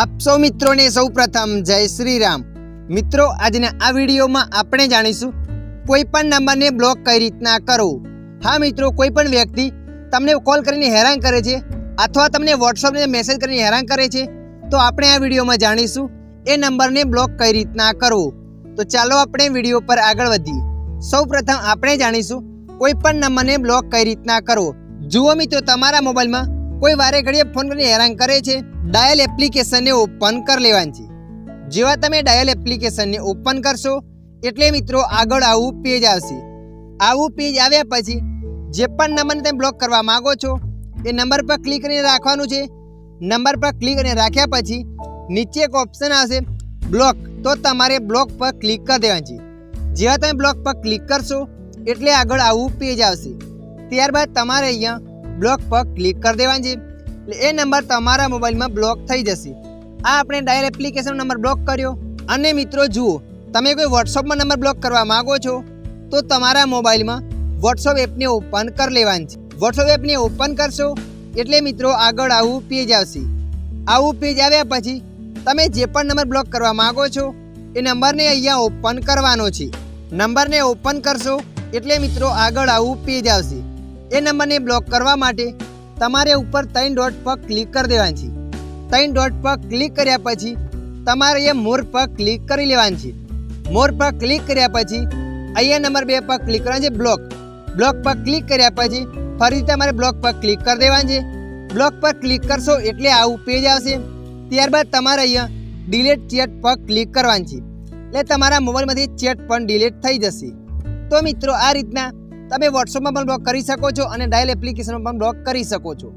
આપ સૌ મિત્રોને સૌપ્રથમ જય શ્રી રામ મિત્રો, આજના આ વિડીયોમાં આપણે જાણીશું કોઈ પણ નંબરને બ્લોક કઈ રીતના કરવો. હા મિત્રો કોઈ પણ વ્યક્તિ તમને કોલ કરીને હેરાન કરે છે અથવા તમને વોટ્સઅપને મેસેજ કરીને હેરાન કરે છે, તો આપણે આ વિડીયોમાં જાણીશું એ નંબરને બ્લોક કઈ રીતના કરવો. તો ચાલો આપણે વીડિયો પર આગળ વધીએ. સૌપ્રથમ આપણે જાણીશું કોઈ પણ નંબરને બ્લોક કઈ રીતના કરવો. જુઓ મિત્રો, તમારા મોબાઈલમાં કોઈ વારે ઘડીએ ફોન કરીને હેરાન કરે છે ડાયલ એપ્લિકેશનને ઓપન કરી લેવાની છે. જેવા તમે ડાયલ એપ્લિકેશનને ઓપન કરશો, એટલે મિત્રો આગળ આવું પેજ આવશે. આવું પેજ આવ્યા પછી, જે પણ નંબરને તમે બ્લોક કરવા માંગો છો, એ નંબર પર ક્લિક કરીને રાખવાનું છે. નંબર પર ક્લિક કરીને રાખ્યા પછી, નીચે એક ઓપ્શન આવશે બ્લોક તો તમારે બ્લોક પર ક્લિક કરી દેવાની છે. જેવા તમે બ્લોક પર ક્લિક કરશો, એટલે આગળ આવું પેજ આવશે. ત્યારબાદ તમારે અહીંયા બ્લોક પર ક્લિક કરી દેવાની છે. એટલે એ નંબર તમારા મોબાઈલમાં બ્લોક થઈ જશે. આ આપણે ડાયલ એપ્લિકેશન નંબર બ્લોક કર્યો. અને મિત્રો જુઓ, તમે કોઈ વોટ્સઅપમાં નંબર બ્લોક કરવા માંગો છો, તો તમારા મોબાઈલમાં વોટ્સઅપ એપને ઓપન કરી લેવાની છે. વોટ્સઅપ એપને ઓપન કરશો, એટલે મિત્રો આગળ આવું પેજ આવશે. આવું પેજ આવ્યા પછી, તમે જે પણ નંબર બ્લોક કરવા માગો છો, એ નંબરને અહીંયા ઓપન કરવાનો છે. નંબરને ઓપન કરશો, એટલે મિત્રો આગળ આવું પેજ આવશે. એ નંબરને બ્લોક કરવા માટે તમારે ઉપર ત્રણ ડોટ પર ક્લિક કરી દેવાની છે. ત્રણ ડોટ પર ક્લિક કર્યા પછી તમારે એ મોર પર ક્લિક કરી લેવાની છે. મોર પર ક્લિક કર્યા પછી અહીંયા નંબર બે પર ક્લિક કરવાનું છે બ્લોક બ્લોક પર ક્લિક કર્યા પછી ફરી તમારે બ્લોક પર ક્લિક કરી દેવાનું છે. બ્લોક પર ક્લિક કરશો એટલે આવું પેજ આવશે. ત્યારબાદ તમારે અહીંયા ડિલેટ ચેટ પર ક્લિક કરવાની છે. એટલે તમારા મોબાઈલમાંથી ચેટ પણ ડિલેટ થઈ જશે. તો મિત્રો, આ રીતના તમે વોટ્સઅપમાં પણ બ્લોક કરી શકો છો અને ડાયલ એપ્લિકેશનમાં પણ બ્લોક કરી શકો છો.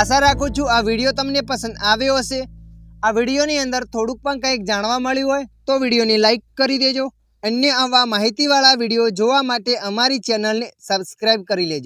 આશા રાખું છું આ વીડિયો તમને પસંદ આવ્યો હશે. આ વિડીયોની અંદર થોડુંક પણ કંઈક જાણવા મળ્યું હોય તો વિડીયોને લાઇક કરી દેજો. અન્ય આવા માહિતીવાળા વીડિયો જોવા માટે અમારી ચેનલને સબસ્ક્રાઈબ કરી લેજો.